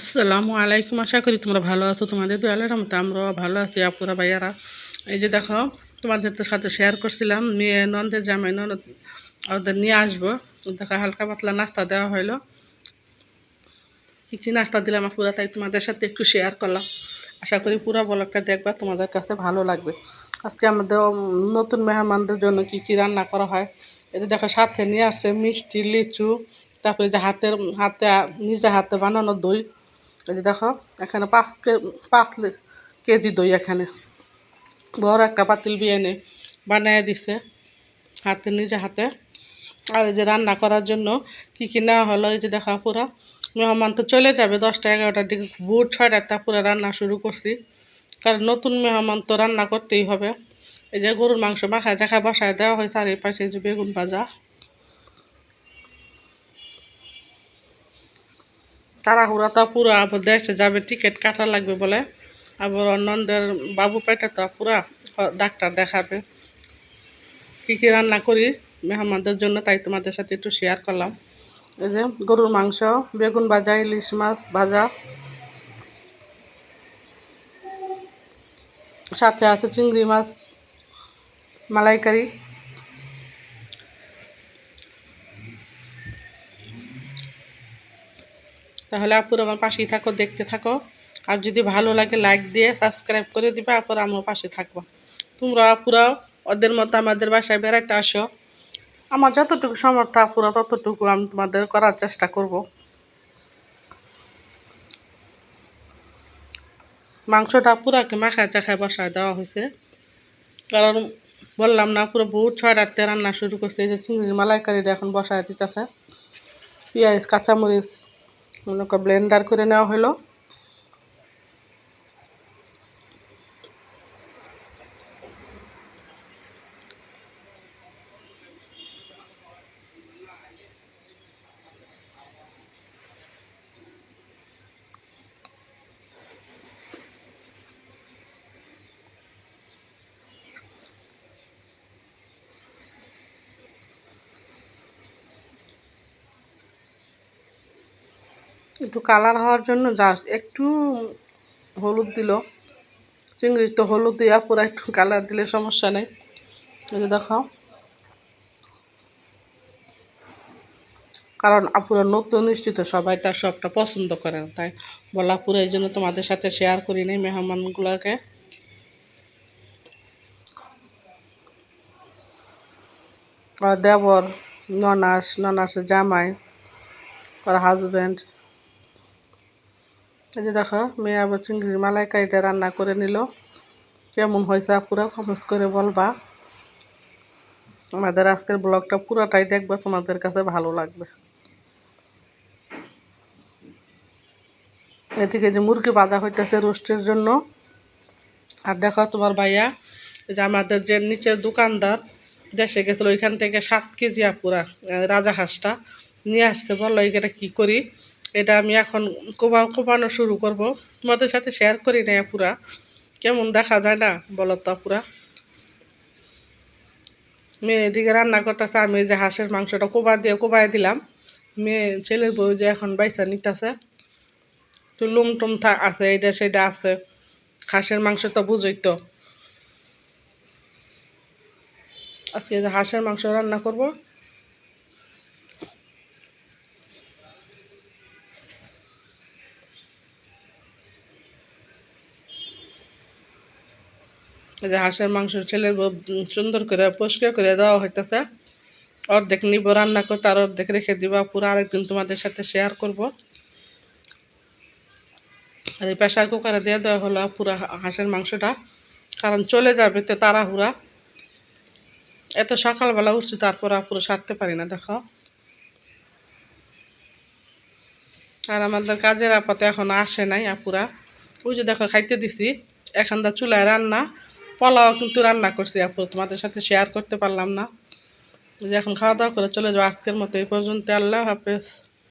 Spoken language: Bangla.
আসসালামু আলাইকুম। আশা করি তোমরা ভালো আছো। তোমাদের দয়ালের রহমতে আমরাও ভালো আছি, আপুরা, ভাইয়ারা। এই যে দেখো, তোমাদের তো সাথে শেয়ার করছিলাম, মেয়ে নন্দের জামাই ননদ ওদের নিয়ে আসব। দেখো, হালকা পাতলা নাস্তা দেওয়া হলো কী কী নাস্তা দিলাম আপুরা, তাই তোমাদের সাথে একটু শেয়ার করলাম। আশা করি পুরো ব্লগটা দেখবা, তোমাদের কাছে ভালো লাগবে। আজকে আমাদের নতুন মেহমানদের জন্য কি কি রান্না করা হয়? এই যে দেখো, সাথে নিয়ে আসছে মিষ্টি, লিচু, তারপরে যে হাতের, হাতে নিজে হাতে বানানো দই। এই যে দেখো, এখানে পাঁচ কে, পাঁচ কেজি দই এখানে। বড় একটা পাতিল বিরিয়ানি বানিয়ে দিছে, হাতে, নিজে হাতে। আর এই যে রান্না করার জন্য কী কী নেওয়া হলো, এই যে দেখো পুরা মেহমান তো চলে যাবে দশটা, এগারোটার দিকে, ভোর ছয়টা পুরো রান্না শুরু করছি। কারণ নতুন মেহমান তো রান্না করতেই হবে। এই যে গরুর মাংস মাখায় জাখা বসায় দেওয়া হয়েছে, আর এই পাশে যে বেগুন ভাজা। তাড়াহুড়া তো পুরো, আবার দেশে যাবে টিকিট কাটা লাগবে বলে। আবার অন্যদের বাবু পেটে তো পুরা ডাক্তার দেখাবে। কী কী রান্না করি মেহমানদের জন্য তাই তোমাদের সাথে একটু শেয়ার করলাম। এই যে গরুর মাংস, বেগুন ভাজা, ইলিশ মাছ ভাজা। সাথে আছে চিংড়ি মাছ, মালাইকারি। তাহলে আপুর আমার পাশেই থাকো, দেখতে থাকো। আর যদি ভালো লাগে লাইক দিয়ে সাবস্ক্রাইব করে দিবা, আপুর আমার পাশে থাকব। তোমরা আপুরা ওদের মতো আমাদের বাসায় বেড়াইতে আসো। আমার যতটুকু সামর্থ্য আপুরা, ততটুকু আমি তোমাদের করার চেষ্টা করব। মাংসটা পুরাকে মাখায় চাখায় বসায় দেওয়া হয়েছে। কারণ বললাম না পুরো বহুত ছয় রাত্রে রান্না শুরু করছে, এই যে চিংড়ির মালাইকারিটা এখন বসায় দিতেছে। পেঁয়াজ, কাঁচামরিচ মনে কর ব্লেন্ডার করে নেওয়া হলো। একটু কালার হওয়ার জন্য জাস্ট একটু হলুদ দিল। চিংড়ির তো হলুদ দিয়া পুরো একটু কালার দিলে সমস্যা নেই। এই যে দেখো কারণ আপুরা নতুন নিশ্চিত সবাই তার সবটা পছন্দ করে না, তাই বলা পুরো এই জন্য তোমাদের সাথে শেয়ার করি নাই মেহমানগুলোকে। দেবর, ননাস, ননাসের জামাই, ওর হাজব্যান্ড এই যে দেখো, মেয়ে আবার চিংড়ির মালাইকারিটা রান্না করে নিল। কেমন হয়েছে পুরো কমেন্টস করে বলবা। আমাদের আজকের ব্লগটা পুরোটাই দেখবে, তোমাদের কাছে ভালো লাগবে। এদিকে যে মুরগি ভাজা হইতেছে রোস্টের জন্য। আর দেখো তোমার ভাইয়া যে আমাদের যে নিচের দোকানদার, দেশে গেছিল ওইখান থেকে সাত কেজি আপুরা রাজা হাঁসটা নিয়ে আসছে, বলল এটা কী করি? এটা আমি এখন কোবা, কোপানো শুরু করব। তোমাদের সাথে শেয়ার করি না পুরা। কেমন দেখা যায় না, বলো পুরা। মেয়ে এদিকে রান্না করতেছে, আমি যে হাঁসের মাংসটা কোবা দিয়ে কোবাই দিলাম। মেয়ে, ছেলের বউ যে এখন বাইসা নিতেছে। তো লুম টুম থা আছে এইটা সেটা আছে। হাঁসের মাংস তো বুঝই তো। আজকে যে হাঁসের মাংস রান্না করব যে হাঁসের মাংস ছেলের সুন্দর করে পরিষ্কার করে দেওয়া হইতেছে। অর্ধেক নিব, রান্না করতে আর অর্ধেক রেখে দিবা। পুরো আরেকদিন তোমাদের সাথে শেয়ার করব। আর এই প্রেশার কুকারে দিয়ে দেওয়া হলো পুরো হাঁসের মাংসটা। কারণ চলে যাবে তো তাড়াহুড়া। এত সকালবেলা উঠছি, তারপর পুরো সারতে পারি না, দেখো। আর আমাদের কাজের আপাতে এখন আসে নাই আপুরা। ওই যে দেখো, খাইতে দিছি। এখানটা চুলায় রান্না। পোলাও কিন্তু রান্না করছি আপু, তোমাদের সাথে শেয়ার করতে পারলাম না। যে এখন খাওয়া দাওয়া করে চলে যাব আজকের মতো, এই পর্যন্ত আল্লাহ হাফেজ।